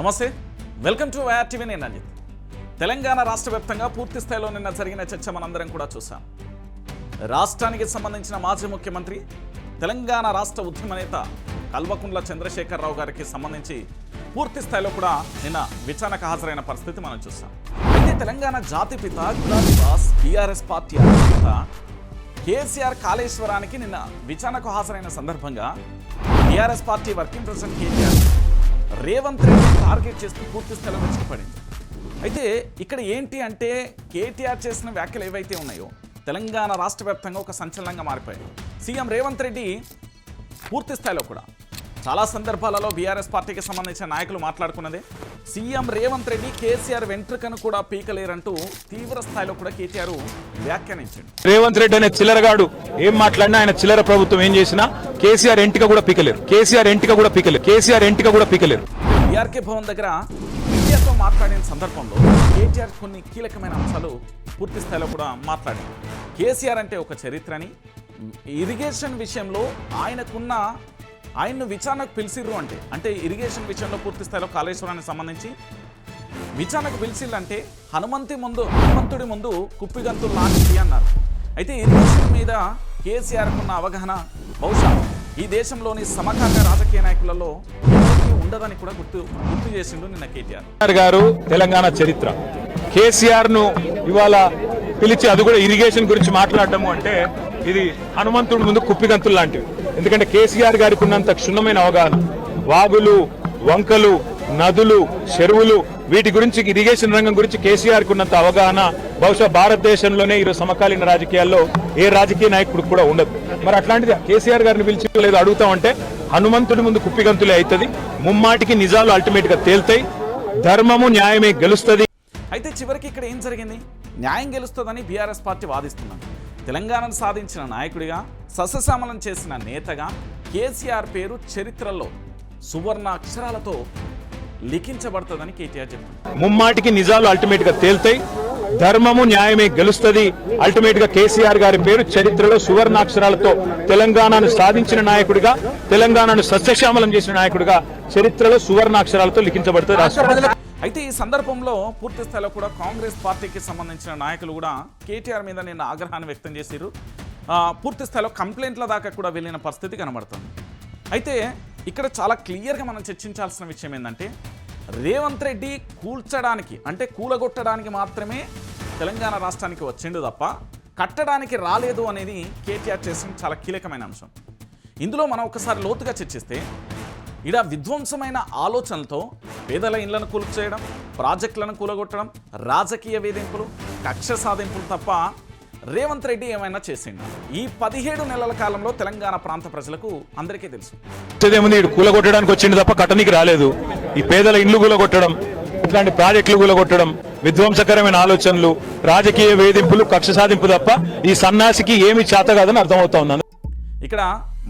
నమస్తే. Welcome to YR TV. నేను అజిత్ తెలంగాణ రాష్ట్ర వ్యాప్తంగా పూర్తి స్థాయిలో నిన్న జరిగిన చర్చ మనందరం కూడా చూసాం రాష్ట్రానికి సంబంధించిన మాజీ ముఖ్యమంత్రి తెలంగాణ రాష్ట్ర ఉద్యమ నేత కల్వకుంట్ల చంద్రశేఖరరావు గారికి సంబంధించి పూర్తి స్థాయిలో కూడా నిన్న విచారణకు హాజరైన పరిస్థితి మనం చూసాం అయితే తెలంగాణ జాతిపిత గులాబీ బాస్ టీఆర్ఎస్ పార్టీ అధినేత కేసీఆర్ కాళేశ్వరానికి నిన్న విచారణకు హాజరైన సందర్భంగా TRS party working president KTR Revanth Reddy target చేస్తూ పూర్తి స్థలం వెచ్చిపడింది అయితే ఇక్కడ ఏంటి అంటే కేటీఆర్ చేసిన వ్యాఖ్యలు ఏవైతే ఉన్నాయో తెలంగాణ రాష్ట్ర వ్యాప్తంగా ఒక సంచలనంగా మారిపోయాయి. సీఎం రేవంత్ రెడ్డి పూర్తి స్థాయిలో కూడా చాలా సందర్భాలలో బీఆర్ఎస్ పార్టీకి సంబంధించిన నాయకులు మాట్లాడుకున్నదే. సీఎం రేవంత్ రెడ్డి కేసీఆర్ వెంట్రుకను కూడా పీకలేరంటూ తీవ్ర స్థాయిలో కూడా కేటీఆర్ వ్యాఖ్యానించాడు. రేవంత్ రెడ్డి అనే చిల్లరగాడు ఏం మాట్లాడినా ఆయన చిల్లర ప్రభుత్వం ఏం చేసినా కేసీఆర్ ఎంటిక కూడా పీకలేరు. కేసీఆర్ ఎంటిక కూడా పీకలేరు. కేసీఆర్ ఎంటిక కూడా పీకలేరు. బీఆర్కే భవన్ దగ్గర మీడియాతో మాట్లాడిన సందర్భంలో కేటీఆర్ కొన్ని కీలకమైన అంశాలు పూర్తి స్థాయిలో కూడా మాట్లాడారు. కేసీఆర్ అంటే ఒక చరిత్రని. ఇరిగేషన్ విషయంలో ఆయనకున్న ఆయన్ను విచారణకు పిలిచిర్రు అంటే అంటే ఇరిగేషన్ విషయంలో పూర్తి స్థాయిలో కాళేశ్వరానికి సంబంధించి. విచారణకు పిలిచిల్లంటే హనుమంతి ముందు హనుమంతుడి ముందు కుప్పిగంతులు లాంటిది అన్నారు. అయితే ఇరిగేషన్ మీద కేసీఆర్కు ఉన్న అవగాహన బహుశా ఈ దేశంలోని సమకాలీన రాజకీయ నాయకులలో ఉండదని కూడా గుర్తు గుర్తు చేసిండు నిన్న కేటీఆర్. గారు తెలంగాణ చరిత్ర. కేసీఆర్ను ఇవాళ పిలిచి అది కూడా ఇరిగేషన్ గురించి మాట్లాడటము అంటే ఇది హనుమంతుడి ముందు కుప్పిగంతులు లాంటివి. ఎందుకంటే కేసీఆర్ గారికి ఉన్నంత క్షుణ్ణమైన అవగాహన. వాగులు వంకలు నదులు చెరువులు వీటి గురించి ఇరిగేషన్ రంగం గురించి కేసీఆర్కి ఉన్నంత అవగాహన బహుశా భారతదేశంలోనే ఈరోజు సమకాలీన రాజకీయాల్లో ఏ రాజకీయ నాయకుడు కూడా ఉండదు. మరి అట్లాంటిది కేసీఆర్ గారిని పిలిచి లేదు అడుగుతామంటే హనుమంతుడి ముందు కుప్పిగంతులే అవుతుంది ముమ్మాటికి నిజాలు అల్టిమేట్గా తేల్తాయి ధర్మము న్యాయమే గెలుస్తుంది. అయితే చివరికి ఇక్కడ ఏం జరిగింది? న్యాయం గెలుస్తుందని బీఆర్ఎస్ పార్టీ వాదిస్తున్నారు తెలంగాణను సాధించిన నాయకుడిగా సస్యశ్యామలం చేసిన నేతగా కేసీఆర్ పేరు చరిత్రలో సువర్ణ అక్షరాలతో లిఖించబడుతుందని కేటీఆర్ చెప్పారు ముమ్మాటికి నిజాలు అల్టిమేట్గా తేల్తాయి. ధర్మము న్యాయమే గెలుస్తుంది. అల్టిమేట్గా కేసీఆర్ గారి పేరు చరిత్రలో సువర్ణాక్షరాలతో తెలంగాణను సాధించిన నాయకుడిగా తెలంగాణను సస్యశ్యామలం చేసిన నాయకుడిగా చరిత్రలో సువర్ణాక్షరాలతో లిఖించబడుతుంది రాష్ట్రం. అయితే ఈ సందర్భంలో పూర్తి స్థాయిలో కూడా కాంగ్రెస్ పార్టీకి సంబంధించిన నాయకులు కూడా కేటీఆర్ మీద నిన్న ఆగ్రహాన్ని వ్యక్తం చేశారు. పూర్తి స్థాయిలో కంప్లైంట్ల దాకా కూడా వెళ్ళిన పరిస్థితి కనబడుతుంది. అయితే ఇక్కడ చాలా క్లియర్గా మనం చర్చించాల్సిన విషయం ఏంటంటే రేవంత్ రెడ్డి కూల్చడానికి అంటే కూలగొట్టడానికి మాత్రమే తెలంగాణ రాష్ట్రానికి వచ్చిండు తప్ప కట్టడానికి రాలేదు అనేది కేటీఆర్ చేసిన చాలా కీలకమైన అంశం. ఇందులో మనం ఒకసారి లోతుగా చర్చిస్తే ఇడ విధ్వంసమైన ఆలోచనలతో పేదల ఇళ్ళను కూల్చేయడం ప్రాజెక్టులను కూలగొట్టడం రాజకీయ వేధింపులు కక్ష సాధింపులు తప్ప రేవంత్ రెడ్డి ఏమైనా చేసిండు? ఈ పదిహేడు నెలల కాలంలో తెలంగాణ ప్రాంత ప్రజలకు అందరికీ తెలుసు. ఏముంది ఇటు కూలగొట్టడానికి వచ్చింది తప్ప కట్టనికి రాలేదు. ఈ పేదల ఇండ్లు కూలగొట్టడం ఇట్లాంటి ప్రాజెక్టులు కూలగొట్టడం విధ్వంసకరమైన ఆలోచనలు రాజకీయ వేధింపులు కక్ష సాధింపు తప్ప ఈ సన్నాసికి ఏమి చేత కాదని అర్థమవుతా ఉన్నాను ఇక్కడ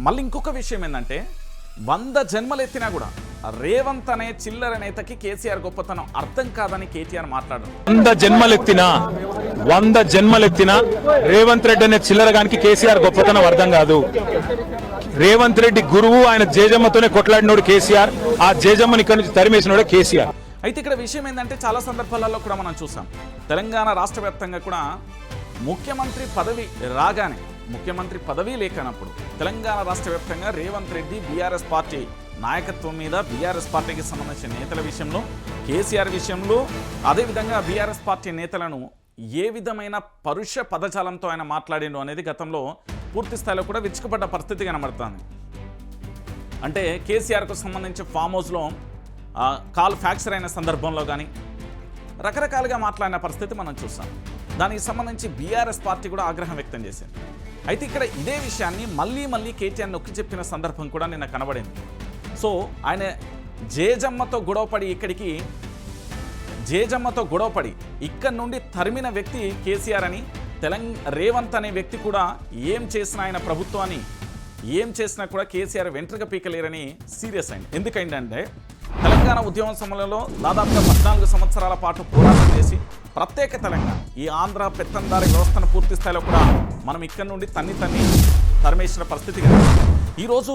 మళ్ళీ ఇంకొక విషయం ఏంటంటే వంద జన్మలెత్తినా కూడా రేవంత్ అనే చిల్లర నేతకి కేసీఆర్ గొప్పతనం అర్థం కాదని కేటీఆర్ మాట్లాడరు. వంద జన్మలెత్తినా వంద జన్మలెత్తినా రేవంత్ రెడ్డి అనే చిల్లరగానికి కేసీఆర్ గొప్పతనం అర్థం కాదు. రేవంత్ రెడ్డి గురువు ఆయన జేజమ్మతోనే కొట్లాడినోడు కేసీఆర్ ఆ జేజమ్మని ఇక్కడి నుంచి తరిమేసినోడే కేసీఆర్. అయితే ఇక్కడ విషయం ఏంటంటే చాలా సందర్భాలలో కూడా మనం చూసాం. తెలంగాణ రాష్ట్ర వ్యాప్తంగా కూడా ముఖ్యమంత్రి పదవి రాగానే ముఖ్యమంత్రి పదవి లేకనప్పుడు తెలంగాణ రాష్ట్ర వ్యాప్తంగా రేవంత్ రెడ్డి బీఆర్ఎస్ పార్టీ నాయకత్వం మీద బీఆర్ఎస్ పార్టీకి సంబంధించిన నేతల విషయంలో కేసీఆర్ విషయంలో అదేవిధంగా బీఆర్ఎస్ పార్టీ నేతలను ఏ విధమైన పరుష పదజాలంతో ఆయన మాట్లాడిండు అనేది గతంలో పూర్తి స్థాయిలో కూడా విచ్చుకుపడ్డ పరిస్థితి కనబడుతుంది. అంటే కేసీఆర్కు సంబంధించి ఫామ్ హౌస్లో కాల్ ఫ్రాక్చర్ అయిన సందర్భంలో కానీ రకరకాలుగా మాట్లాడిన పరిస్థితి మనం చూస్తాం దానికి సంబంధించి బీఆర్ఎస్ పార్టీ కూడా ఆగ్రహం వ్యక్తం చేసింది. అయితే ఇక్కడ ఇదే విషయాన్ని మళ్ళీ మళ్ళీ కేటీఆర్ నొక్కి చెప్పిన సందర్భం కూడా నిన్న కనబడింది. సో ఆయన జేజమ్మతో గొడవపడి ఇక్కడికి జేజమ్మతో గొడవపడి ఇక్కడి నుండి తరిమిన వ్యక్తి కేసీఆర్ అని తెలంగా రేవంత్ అనే వ్యక్తి కూడా ఏం చేసిన ఆయన ప్రభుత్వాన్ని ఏం చేసినా కూడా కేసీఆర్ వెంట్రుక పీకలేరని సీరియస్ అయింది ఎందుకంటే తెలంగాణ ఉద్యమ సమయంలో దాదాపుగా పద్నాలుగు సంవత్సరాల పాటు పోరాటం చేసి ప్రత్యేక తెలంగాణ ఈ ఆంధ్ర పెత్తందారి వ్యవస్థను పూర్తి స్థాయిలో కూడా మనం ఇక్కడి నుండి తన్ని తన్ని తరిమేసిన పరిస్థితి కనబడుతుంది. ఈరోజు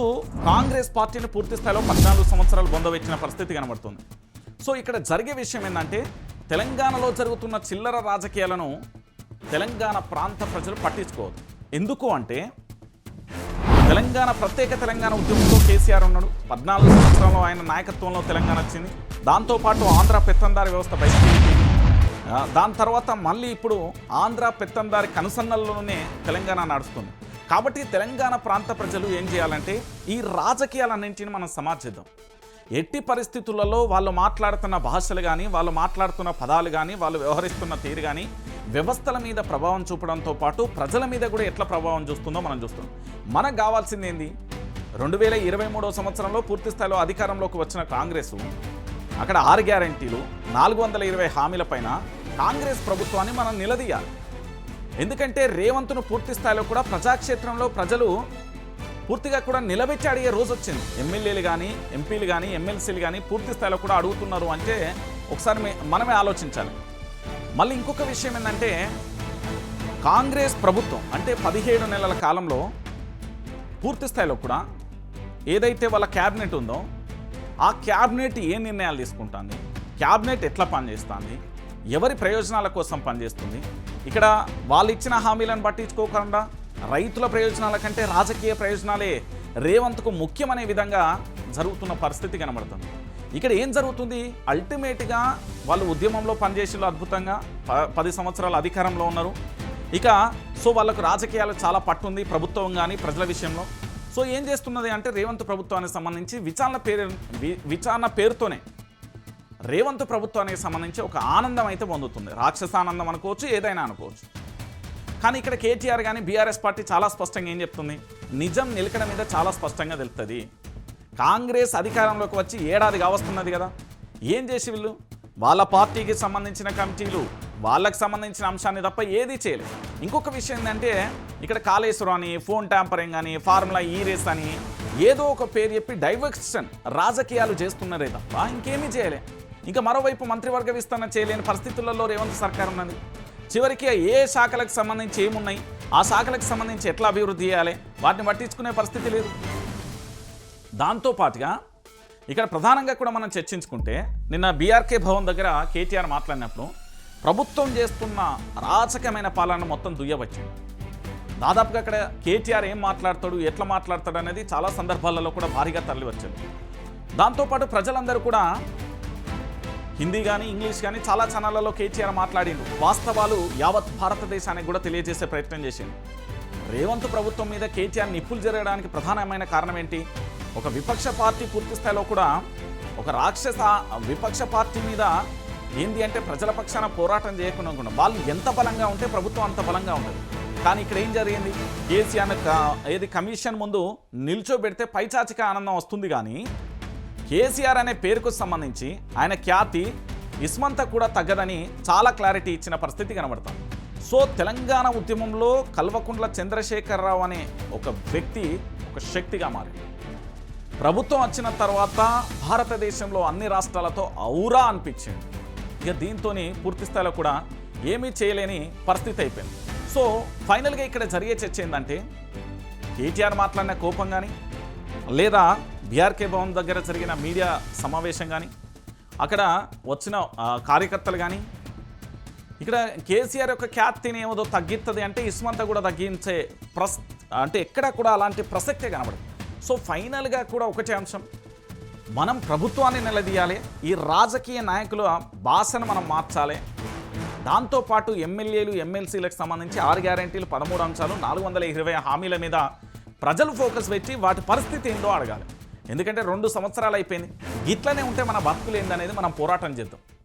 కాంగ్రెస్ పార్టీని పూర్తి స్థాయిలో పద్నాలుగు సంవత్సరాలు బొందవెచ్చిన పరిస్థితి కనబడుతుంది. సో ఇక్కడ జరిగే విషయం ఏంటంటే తెలంగాణలో జరుగుతున్న చిల్లర రాజకీయాలను తెలంగాణ ప్రాంత ప్రజలు పట్టించుకోవద్దు. ఎందుకు అంటే తెలంగాణ ప్రత్యేక తెలంగాణ ఉద్యమంలో కేసీఆర్ ఉన్నాడు. పద్నాలుగు సంవత్సరంలో ఆయన నాయకత్వంలో తెలంగాణ వచ్చింది. దాంతోపాటు ఆంధ్ర పెత్తందారి వ్యవస్థ బయటకు దాని తర్వాత మళ్ళీ ఇప్పుడు ఆంధ్ర పెత్తందారి కనుసన్నల్లోనే తెలంగాణ నడుస్తుంది. కాబట్టి తెలంగాణ ప్రాంత ప్రజలు ఏం చేయాలంటే ఈ రాజకీయాలన్నింటిని మనం సమార్జిద్దాం. ఎట్టి పరిస్థితులలో వాళ్ళు మాట్లాడుతున్న భాషలు కానీ వాళ్ళు మాట్లాడుతున్న పదాలు కానీ వాళ్ళు వ్యవహరిస్తున్న తీరు కానీ వ్యవస్థల మీద ప్రభావం చూపడంతో పాటు ప్రజల మీద కూడా ఎట్లా ప్రభావం చూస్తుందో మనం చూస్తాం మనకు కావాల్సింది ఏంది? రెండు వేల ఇరవై మూడో సంవత్సరంలో పూర్తిస్థాయిలో అధికారంలోకి వచ్చిన కాంగ్రెస్ అక్కడ ఆరు గ్యారంటీలు నాలుగు వందల ఇరవై హామీల పైన కాంగ్రెస్ ప్రభుత్వాన్ని మనం నిలదీయాలి. ఎందుకంటే రేవంత్ను పూర్తి స్థాయిలో కూడా ప్రజాక్షేత్రంలో ప్రజలు పూర్తిగా కూడా నిలబెట్టి అడిగే రోజు వచ్చింది. ఎమ్మెల్యేలు కానీ ఎంపీలు కానీ ఎమ్మెల్సీలు కానీ పూర్తి స్థాయిలో కూడా అడుగుతున్నారు అంటే ఒకసారి మనమే ఆలోచించాలి. మళ్ళీ ఇంకొక విషయం ఏంటంటే కాంగ్రెస్ ప్రభుత్వం అంటే పదిహేడు నెలల కాలంలో పూర్తి స్థాయిలో కూడా ఏదైతే వాళ్ళ క్యాబినెట్ ఉందో ఆ క్యాబినెట్ ఏ నిర్ణయాలు తీసుకుంటుంది? క్యాబినెట్ ఎట్లా పనిచేస్తుంది? ఎవరి ప్రయోజనాల కోసం పనిచేస్తుంది? ఇక్కడ వాళ్ళు ఇచ్చిన హామీలను పట్టించుకోకుండా రైతుల ప్రయోజనాల కంటే రాజకీయ ప్రయోజనాలే రేవంత్కు ముఖ్యమనే విధంగా జరుగుతున్న పరిస్థితి కనబడుతుంది. ఇక్కడ ఏం జరుగుతుంది? అల్టిమేట్గా వాళ్ళు ఉద్యమంలో పనిచేసేలో అద్భుతంగా ప- పది సంవత్సరాల అధికారంలో ఉన్నారు. ఇక సో వాళ్ళకు రాజకీయాలు చాలా పట్టుంది ప్రభుత్వం కానీ ప్రజల విషయంలో. సో ఏం చేస్తున్నది అంటే రేవంత్ ప్రభుత్వానికి సంబంధించి విచారణ పేరు వి- విచారణ పేరుతోనే రేవంత్ ప్రభుత్వానికి సంబంధించి ఒక ఆనందం అయితే పొందుతుంది. రాక్షస ఆనందం అనుకోవచ్చు ఏదైనా అనుకోవచ్చు. కానీ ఇక్కడ కేటీఆర్ కానీ బీఆర్ఎస్ పార్టీ చాలా స్పష్టంగా ఏం చెప్తుంది? నిజం నిలకడ మీద చాలా స్పష్టంగా తెలుస్తుంది కాంగ్రెస్ అధికారంలోకి వచ్చి ఏడాది కావస్తున్నది కదా. ఏం చేసి వీళ్ళు? వాళ్ళ పార్టీకి సంబంధించిన కమిటీలు వాళ్ళకి సంబంధించిన అంశాన్ని తప్ప ఏది చేయలేదు. ఇంకొక విషయం ఏంటంటే ఇక్కడ కాళేశ్వరం అని ఫోన్ ట్యాంపరింగ్ అని ఫార్ములా ఈ రేస్ అని ఏదో ఒక పేరు చెప్పి డైవర్షన్ రాజకీయాలు చేస్తున్నారే తప్ప ఇంకేమీ చేయలే. ఇంకా మరోవైపు మంత్రివర్గ విస్తరణ చేయలేని పరిస్థితులలో రేవంత్ సర్కార్ ఉన్నది. చివరికి ఏ శాఖలకు సంబంధించి ఏమున్నాయి? ఆ శాఖలకు సంబంధించి ఎట్లా అభివృద్ధి చేయాలి? వాటిని పట్టించుకునే పరిస్థితి లేదు. దాంతో పాటుగా ఇక్కడ ప్రధానంగా కూడా మనం చర్చించుకుంటే నిన్న బీఆర్కే భవన్ దగ్గర కేటీఆర్ మాట్లాడినప్పుడు ప్రభుత్వం చేస్తున్న అరాచకమైన పాలన మొత్తం దుయ్యవచ్చు దాదాపుగా అక్కడ కేటీఆర్ ఏం మాట్లాడతాడు ఎట్లా మాట్లాడతాడు అనేది చాలా సందర్భాలలో కూడా భారీగా తరలివచ్చింది. దాంతోపాటు ప్రజలందరూ కూడా హిందీ కానీ ఇంగ్లీష్ కానీ చాలా ఛానళ్ళలో కేటీఆర్ మాట్లాడిండు. వాస్తవాలు యావత్ భారతదేశానికి కూడా తెలియజేసే ప్రయత్నం చేసిండు. రేవంత్ ప్రభుత్వం మీద కేటీఆర్ నిప్పులు జరగడానికి ప్రధానమైన కారణం ఏంటి ఒక విపక్ష పార్టీ పూర్తి స్థాయిలో కూడా ఒక రాక్షస విపక్ష పార్టీ మీద ఏంది అంటే ప్రజల పక్షాన పోరాటం చేయకుండా ఉండడం. వాళ్ళు ఎంత బలంగా ఉంటే ప్రభుత్వం అంత బలంగా ఉంటుంది. కానీ ఇక్కడ ఏం జరిగింది? కేసీఆర్ ఏది కమిషన్ ముందు నిల్చోబెడితే పైచాచిక ఆనందం వస్తుంది కానీ కేసీఆర్ అనే పేరుకు సంబంధించి ఆయన ఖ్యాతి ఇస్మంత కూడా తగ్గదని చాలా క్లారిటీ ఇచ్చిన పరిస్థితి కనబడతాం. సో తెలంగాణ ఉద్యమంలో కల్వకుంట్ల చంద్రశేఖరరావు అనే ఒక వ్యక్తి ఒక శక్తిగా మారింది. ప్రభుత్వం వచ్చిన తర్వాత భారతదేశంలో అన్ని రాష్ట్రాలతో ఔరా అనిపించింది. ఇక దీంతో పూర్తి స్థాయిలో కూడా ఏమీ చేయలేని పరిస్థితి అయిపోయింది. సో ఫైనల్గా ఇక్కడ జరిగే చర్చ ఏంటంటే కేటీఆర్ మాట్లాడిన కోపం కానీ లేదా బీఆర్కే భవన్ దగ్గర జరిగిన మీడియా సమావేశం కానీ అక్కడ వచ్చిన కార్యకర్తలు కానీ ఇక్కడ కేసీఆర్ యొక్క ఖ్యాతిని ఏమో తగ్గిస్తుంది అంటే ఇస్మంతా కూడా తగ్గించే ప్రస్ అంటే ఎక్కడ కూడా అలాంటి ప్రసక్తే కనబడదు. సో ఫైనల్గా కూడా ఒకటే అంశం. మనం ప్రభుత్వాన్ని నిలదీయాలి ఈ రాజకీయ నాయకుల భాషను మనం మార్చాలి. దాంతోపాటు ఎమ్మెల్యేలు ఎమ్మెల్సీలకు సంబంధించి ఆరు గ్యారంటీలు పదమూడు అంశాలు నాలుగు వందల ఇరవై హామీల మీద ప్రజలు ఫోకస్ పెట్టి వాటి పరిస్థితి ఏందో అడగాలి. ఎందుకంటే రెండు సంవత్సరాలు అయిపోయింది. ఇట్లనే ఉంటే మన బతుకులు ఏందనేది మనం పోరాటం చేద్దాం.